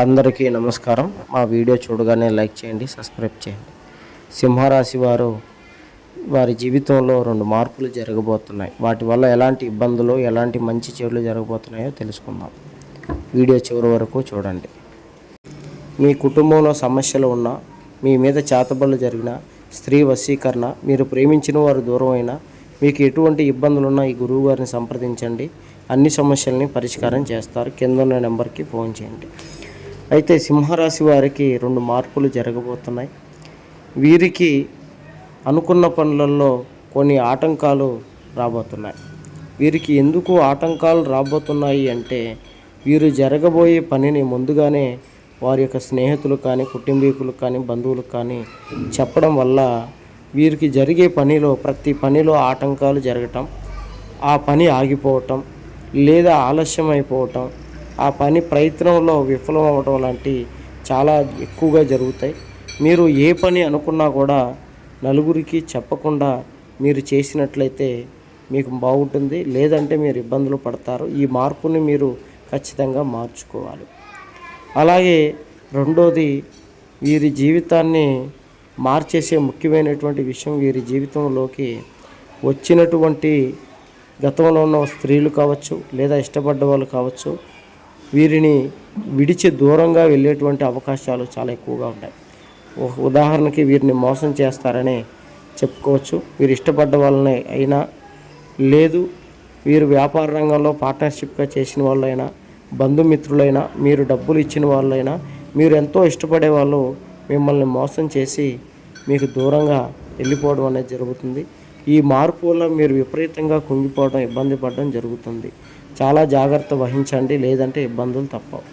అందరికీ నమస్కారం. మా వీడియో చూడగానే లైక్ చేయండి సబ్స్క్రైబ్ చేయండి. సింహరాశి వారు వారి జీవితంలో రెండు మార్పులు జరగబోతున్నాయి. వాటి వల్ల ఎలాంటి ఇబ్బందులు ఎలాంటి మంచి చెడులు జరగబోతున్నాయో తెలుసుకుందాం. వీడియో చివరి వరకు చూడండి. మీ కుటుంబంలో సమస్యలు ఉన్నా మీ మీద చేతబడులు జరిగిన స్త్రీ వశీకరణ మీరు ప్రేమించిన వారు దూరం అయినా మీకు ఎటువంటి ఇబ్బందులున్నా ఈ గురువు గారిని సంప్రదించండి. అన్ని సమస్యల్ని పరిష్కారం చేస్తారు. కింద ఉన్న నెంబర్కి ఫోన్ చేయండి. అయితే సింహరాశి వారికి రెండు మార్పులు జరగబోతున్నాయి. వీరికి అనుకున్న పనులలో కొన్ని ఆటంకాలు రాబోతున్నాయి. వీరికి ఎందుకు ఆటంకాలు రాబోతున్నాయి అంటే వీరు జరగబోయే పనిని ముందుగానే వారి యొక్క స్నేహితులు కానీ కుటుంబీకులు కానీ బంధువులు కానీ చెప్పడం వల్ల వీరికి జరిగే పనిలో ప్రతి పనిలో ఆటంకాలు జరగటం ఆ పని ఆగిపోవటం లేదా ఆలస్యం అయిపోవటం ఆ పని ప్రయత్నంలో విఫలం అవ్వటం లాంటి చాలా ఎక్కువగా జరుగుతాయి. మీరు ఏ పని అనుకున్నా కూడా నలుగురికి చెప్పకుండా మీరు చేసినట్లయితే మీకు బాగుంటుంది. లేదంటే మీరు ఇబ్బందులు పడతారు. ఈ మార్పుని మీరు ఖచ్చితంగా మార్చుకోవాలి. అలాగే రెండోది వీరి జీవితాన్ని మార్చేసే ముఖ్యమైనటువంటి విషయం వీరి జీవితంలోకి వచ్చినటువంటి గతంలో ఉన్న స్త్రీలు కావచ్చు లేదా ఇష్టపడ్డ వాళ్ళు కావచ్చు వీరిని విడిచి దూరంగా వెళ్ళేటువంటి అవకాశాలు చాలా ఎక్కువగా ఉంటాయి. ఉదాహరణకి వీరిని మోసం చేస్తారని చెప్పుకోవచ్చు. వీరు ఇష్టపడ్డ వాళ్ళని అయినా లేదు. వీరు వ్యాపార రంగంలో పార్ట్నర్షిప్గా చేసిన వాళ్ళైనా బంధుమిత్రులైనా మీరు డబ్బులు ఇచ్చిన వాళ్ళైనా మీరు ఎంతో ఇష్టపడే వాళ్ళు మిమ్మల్ని మోసం చేసి మీకు దూరంగా వెళ్ళిపోవడం అనేది జరుగుతుంది. ఈ మార్పు వల్ల మీరు విపరీతంగా కుంగిపోవడం ఇబ్బంది పడడం జరుగుతుంది. చాలా జాగ్రత్త వహించండి లేదంటే ఇబ్బందులు తప్పవు.